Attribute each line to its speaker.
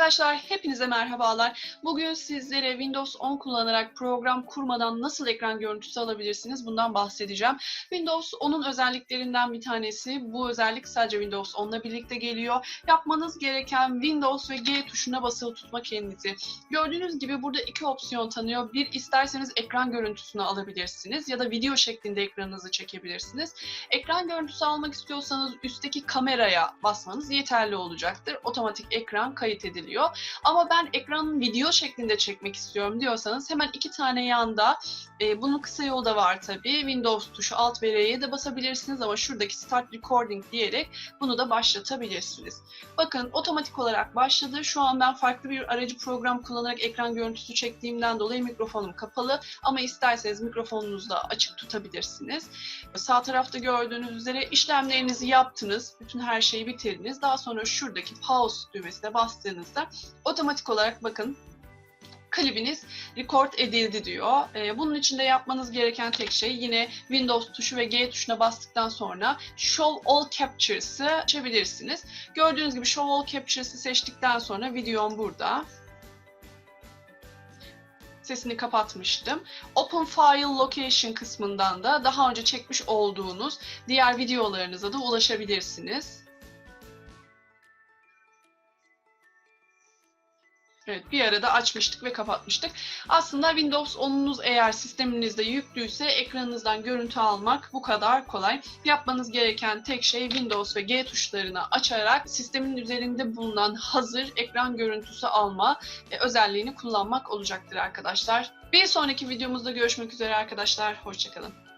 Speaker 1: Arkadaşlar hepinize merhabalar. Bugün sizlere Windows 10 kullanarak program kurmadan nasıl ekran görüntüsü alabilirsiniz bundan bahsedeceğim. Windows 10'un özelliklerinden bir tanesi. Bu özellik sadece Windows 10'la birlikte geliyor. Yapmanız gereken Windows ve G tuşuna basılı tutmak kendinizi. Gördüğünüz gibi burada iki opsiyon tanıyor. Bir isterseniz ekran görüntüsünü alabilirsiniz ya da video şeklinde ekranınızı çekebilirsiniz. Ekran görüntüsü almak istiyorsanız üstteki kameraya basmanız yeterli olacaktır. Otomatik ekran kayıt ediliyor. Ama ben ekranın video şeklinde çekmek istiyorum diyorsanız hemen iki tane yanda e, bunun kısa yolu da var tabii. Windows tuşu Alt ve R'ye de basabilirsiniz ama şuradaki Start Recording diyerek bunu da başlatabilirsiniz. Bakın otomatik olarak başladı. Şu an ben farklı bir aracı program kullanarak ekran görüntüsü çektiğimden dolayı mikrofonum kapalı ama isterseniz mikrofonunuzu da açık tutabilirsiniz. Sağ tarafta gördüğünüz üzere işlemlerinizi yaptınız. Bütün her şeyi bitirdiniz. Daha sonra şuradaki pause düğmesine bastığınızda otomatik olarak bakın klibiniz record edildi diyor. Ee, bunun için de yapmanız gereken tek şey yine Windows tuşu ve G tuşuna bastıktan sonra Show All Captures'ı açabilirsiniz. Gördüğünüz gibi Show All Captures'ı seçtikten sonra videom burada. Sesini kapatmıştım. Open File Location kısmından da daha önce çekmiş olduğunuz diğer videolarınıza da ulaşabilirsiniz. Evet bir arada açmıştık ve kapatmıştık. Aslında Windows 10'unuz eğer sisteminizde yüklüyse ekranınızdan görüntü almak bu kadar kolay. Yapmanız gereken tek şey Windows ve G tuşlarını açarak sistemin üzerinde bulunan hazır ekran görüntüsü alma e, özelliğini kullanmak olacaktır arkadaşlar. Bir sonraki videomuzda görüşmek üzere arkadaşlar. Hoşçakalın.